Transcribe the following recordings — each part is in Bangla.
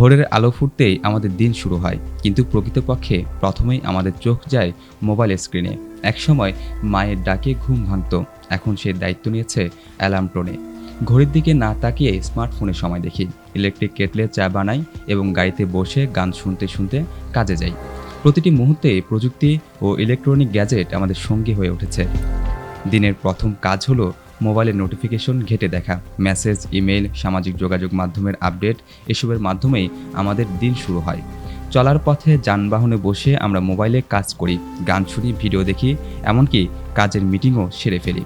ভোরের আলো ফুটতেই আমাদের দিন শুরু হয়, কিন্তু প্রকৃতপক্ষে প্রথমেই আমাদের চোখ যায় মোবাইল স্ক্রিনে। একসময় মায়ের ডাকে ঘুম ভাঙত, এখন সে দায়িত্ব নিয়েছে অ্যালার্ম টোনে। ঘড়ির দিকে না তাকিয়ে স্মার্টফোনে সময় দেখি, ইলেকট্রিক কেটলে চা বানাই এবং গাড়িতে বসে গান শুনতে শুনতে কাজে যাই। প্রতিটি মুহূর্তে প্রযুক্তি ও ইলেকট্রনিক গ্যাজেট আমাদের সঙ্গী হয়ে উঠেছে। দিনের প্রথম কাজ হলো মোবাইলের নোটিফিকেশন ঘেটে দেখা মেসেজ ইমেল সামাজিক যোগাযোগ মাধ্যমের আপডেট এসবের মাধ্যমেই আমাদের দিন শুরু হয়। চলার পথে যানবাহনে বসে আমরা মোবাইলে কাজ করি, গান শুনি ভিডিও দেখি, এমনকি কাজের মিটিংও সেরে ফেলি।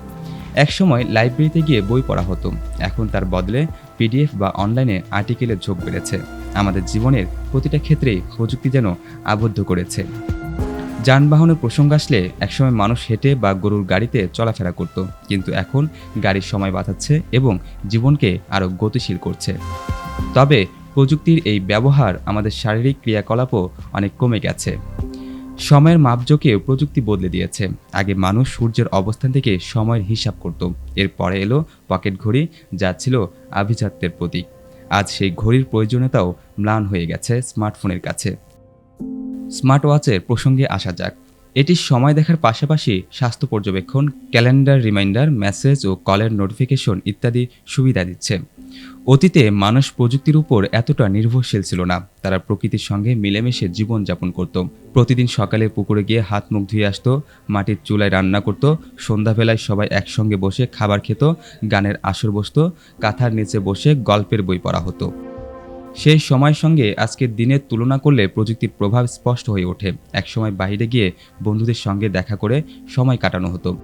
একসময় লাইব্রেরিতে গিয়ে বই পড়া হতো। এখন তার বদলে পিডিএফ বা অনলাইনে আর্টিকেলের ঝোঁক বেড়েছে। আমাদের জীবনের প্রতিটা ক্ষেত্রেই প্রযুক্তি যেন আবদ্ধ করেছে। যানবাহনের প্রসঙ্গ আসলে একসময় মানুষ হেঁটে বা গরুর গাড়িতে চলাফেরা করত। কিন্তু এখন গাড়ির সময় বাঁচাচ্ছে এবং জীবনকে আরও গতিশীল করছে। তবে প্রযুক্তির এই ব্যবহার আমাদের শারীরিক ক্রিয়াকলাপও অনেক কমে গেছে। সময়ের মাপজোকেও প্রযুক্তি বদলে দিয়েছে। আগে মানুষ সূর্যের অবস্থান থেকে সময়ের হিসাব করত। এরপরে এলো পকেট ঘড়ি, যা ছিল আভিজাত্যের প্রতীক। আজ সেই ঘড়ির প্রয়োজনীয়তাও ম্লান হয়ে গেছে স্মার্টফোনের কাছে। স্মার্ট ওয়াচের প্রসঙ্গে আসা যাক। এটি সময় দেখার পাশাপাশি স্বাস্থ্য পর্যবেক্ষণ, ক্যালেন্ডার রিমাইন্ডার, মেসেজ ও কলের নোটিফিকেশন ইত্যাদি সুবিধা দিচ্ছে। অতীতে মানুষ প্রযুক্তির উপর এতটা নির্ভরশীল ছিল না। তারা প্রকৃতির সঙ্গে মিলেমিশে জীবনযাপন করত। প্রতিদিন সকালে পুকুরে গিয়ে হাত মুখ ধুয়ে আসতো, মাটির চুলায় রান্না করত, সন্ধ্যাবেলায় সবাই একসঙ্গে বসে খাবার খেত, গানের আসর বসতো, কাঁথার নিচে বসে গল্পের বই পড়া হতো। সেই সময়ের সঙ্গে আজকের দিনের তুলনা করলে প্রযুক্তির প্রভাব স্পষ্ট হয়ে ওঠে। একসময় বাইরে গিয়ে বন্ধুদের সঙ্গে দেখা করে সময় কাটানো হতো।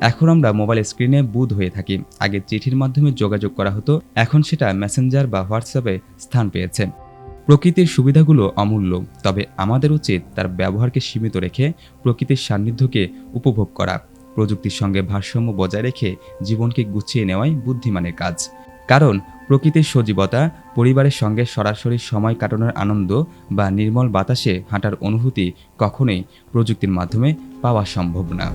এখন আমরা মোবাইল স্ক্রিনে বুধ হয়ে থাকি। আগে চিঠির মাধ্যমে যোগাযোগ করা হতো। এখন সেটা মেসেঞ্জার বা হোয়াটসঅ্যাপে স্থান পেয়েছে। প্রকৃতির সুবিধাগুলো অমূল্য, তবে আমাদের উচিত তার ব্যবহারকে সীমিত রেখে প্রকৃতির সান্নিধ্যকে উপভোগ করা। প্রযুক্তির সঙ্গে ভারসাম্য বজায় রেখে জীবনকে গুছিয়ে নেওয়াই বুদ্ধিমানের কাজ। কারণ প্রকৃতির সজীবতা, পরিবারের সঙ্গে সরাসরি সময় কাটানোর আনন্দ বা নির্মল বাতাসে হাঁটার অনুভূতি কখনোই প্রযুক্তির মাধ্যমে পাওয়া সম্ভব না।